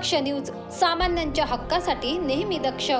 दक्ष news सामान्यांच्या हक्कासाठी नेहमी दक्ष.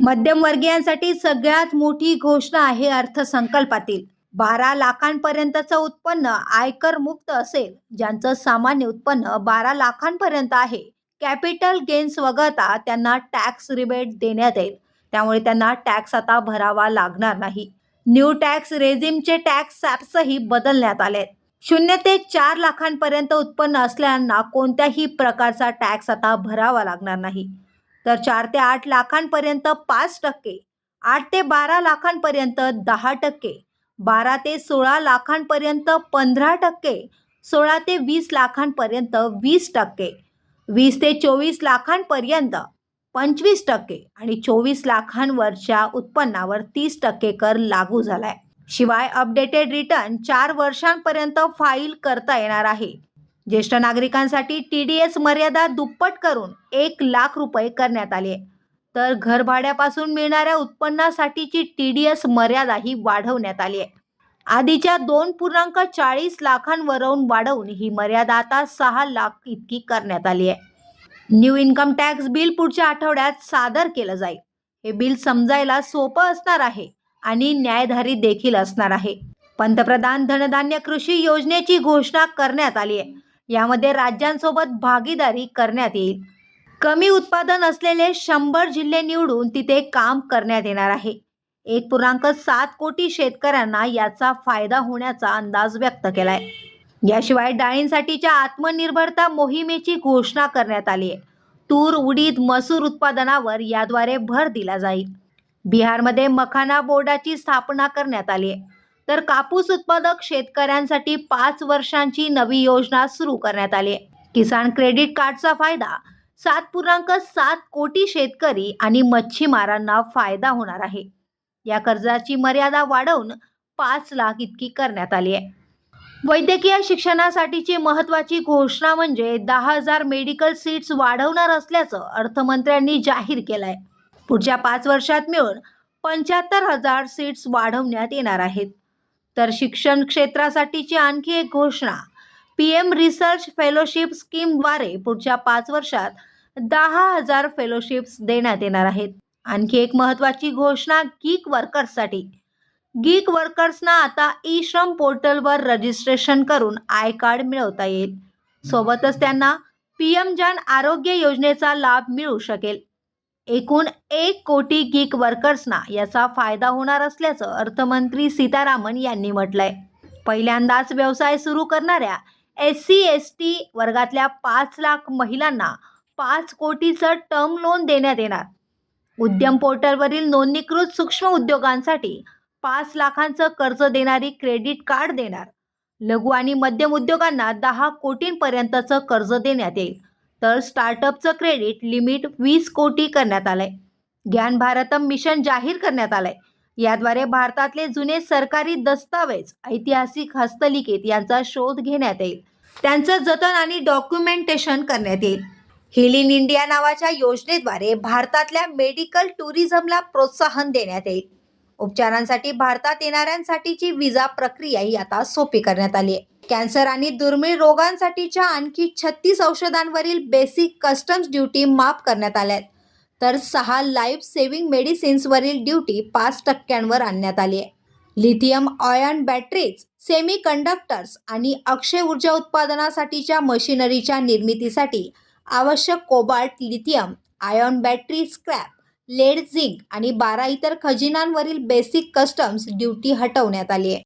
मध्यमवर्गीयांसाठी सगळ्यात मोठी घोषणा आहे अर्थसंकल्पातील. बारा लाखांपर्यंतचं उत्पन्न आयकर मुक्त असेल ज्यांचं सामान्य उत्पन्न बारा लाखांपर्यंत आहे. कॅपिटल गेन्स वगळता त्यांना टॅक्स रिबेट देण्यात येईल. त्यामुळे त्यांना टॅक्स आता भरावा लागणार नाही. न्यू टॅक्स रेझिमचे टॅक्स सॅप्सही बदलण्यात आले शून्य ते चार लाखांपर्यंत उत्पन्न असल्यांना कोणत्याही प्रकारचा टॅक्स आता भरावा लागणार नाही. तर चार ते आठ लाखांपर्यंत पाच टक्के आठ ते बारा लाखांपर्यंत दहा टक्के बारा ते सोळा लाखांपर्यंत पंधरा टक्के सोळा ते वीस लाखांपर्यंत वीस टक्के वीस ते चोवीस लाखांपर्यंत पंचवीस टक्के आणि चोवीस लाखांवरच्या उत्पन्नावर तीस टक्के कर लागू झालाय. शिवाय अपडेटेड रिटर्न चार वर्षांपर्यंत फाईल करता येणार आहे. ज्येष्ठ नागरिकांसाठी टी डी एस मर्यादा दुप्पट करून एक लाख रुपये करण्यात आली आहे. तर घरभाड्यापासून मिळणाऱ्या उत्पन्नासाठीची टी डी एस मर्यादा ही वाढवण्यात आली आहे. आधीच्या दोन पूर्णांक चाळीस लाखांवरून वाढवून ही मर्यादा आता सहा लाख इतकी करण्यात आली आहे. न्यू इन्कम टॅक्स बिल पुढच्या आठवड्यात सादर केलं जाईल. हे बिल समजायला सोपं असणार आहे आणि न्यायधारी देखील असणार आहे. पंतप्रधान धनधान्य कृषी योजनेची घोषणा करण्यात आली आहे. यामध्ये राज्यांसोबत भागीदारी करण्यात येईल. कमी उत्पादन असलेले शंभर जिल्हे निवडून तिथे काम करण्यात येणार आहे. एक पूर्णांक सात कोटी शेतकऱ्यांना याचा फायदा होण्याचा अंदाज व्यक्त केलाय. याशिवाय डाळींसाठीच्या आत्मनिर्भरता मोहिमेची घोषणा करण्यात आली आहे. तूर उडीद मसूर उत्पादनावर याद्वारे भर दिला जाईल. बिहारमध्ये मखाना बोर्डाची स्थापना करण्यात आली आहे. तर कापूस उत्पादक शेतकऱ्यांसाठी पाच वर्षांची नवी योजना सुरू करण्यात आली आहे. किसान क्रेडिट कार्डचा फायदा सात पूर्णांक सात कोटी शेतकरी आणि मच्छीमारांना फायदा होणार आहे. या कर्जाची मर्यादा वाढवून पाच लाख इतकी करण्यात आली आहे. वैद्यकीय शिक्षणासाठीची महत्त्वाची घोषणा म्हणजे दहा हजार मेडिकल सीट्स वाढवणार असल्याचं अर्थमंत्र्यांनी जाहीर केलं आहे पुढच्या पाच वर्षात मिळून पंच्याहत्तर हजार सीट्स वाढवण्यात येणार आहेत. तर शिक्षण क्षेत्रासाठीची आणखी एक घोषणा पी एम रिसर्च फेलोशिप स्कीमद्वारे पुढच्या पाच वर्षात दहा हजार फेलोशिप्स देण्यात येणार आहेत. आणखी एक महत्त्वाची घोषणा गीक वर्कर्ससाठी गीक वर्कर्सना आता ई श्रम पोर्टलवर रजिस्ट्रेशन करून आय कार्ड मिळवता येईल. सोबतच त्यांना पी एम जन आरोग्य योजनेचा लाभ मिळू शकेल. एकूण एक कोटी गीक वर्कर्सना याचा फायदा होणार असल्याचं अर्थमंत्री सीतारामन यांनी म्हटलंय. पहिल्यांदाच व्यवसाय सुरू करणाऱ्या एस सी एस टी वर्गातल्या पाच लाख महिलांना पाच कोटीचं टर्म लोन देण्यात येणार. उद्यम पोर्टलवरील नोंदणीकृत सूक्ष्म उद्योगांसाठी पाच लाखांचं कर्ज देणारी क्रेडिट कार्ड देणार. लघु आणि मध्यम उद्योगांना दहा कोटींपर्यंतचं कर्ज देण्यात येईल. तर स्टार्टअपचं क्रेडिट लिमिट वीस कोटी करण्यात आलंय. ज्ञान भारतम मिशन जाहीर करण्यात आलंय. याद्वारे भारतातले जुने सरकारी दस्तावेज ऐतिहासिक हस्तलिखित यांचा शोध घेण्यात येईल. त्यांचं जतन आणि डॉक्युमेंटेशन करण्यात येईल. हिल इन इंडिया नावाच्या योजनेद्वारे भारतातल्या मेडिकल टुरिझमला प्रोत्साहन देण्यात येईल. उपचारांसाठी भारतात येणाऱ्यांसाठीची विजा प्रक्रिया ही आता सोपी करण्यात आली आहे. कॅन्सर आणि दुर्मिळ रोगांसाठीच्या आणखी छत्तीस औषधांवरील बेसिक कस्टम्स ड्युटी माफ करण्यात आल्या आहेत. तर सहा लाईफ सेव्हिंग मेडिसिन्सवरील ड्युटी पाच टक्क्यांवर आणण्यात आली आहे. Lithium ion batteries semiconductors आणि अक्षय ऊर्जा उत्पादनासाठीच्या मशिनरीच्या निर्मितीसाठी आवश्यक cobalt lithium ion battery scrap lead zinc आणि बारा इतर खजिनांवरील बेसिक कस्टम्स ड्युटी हटवण्यात आली आहे.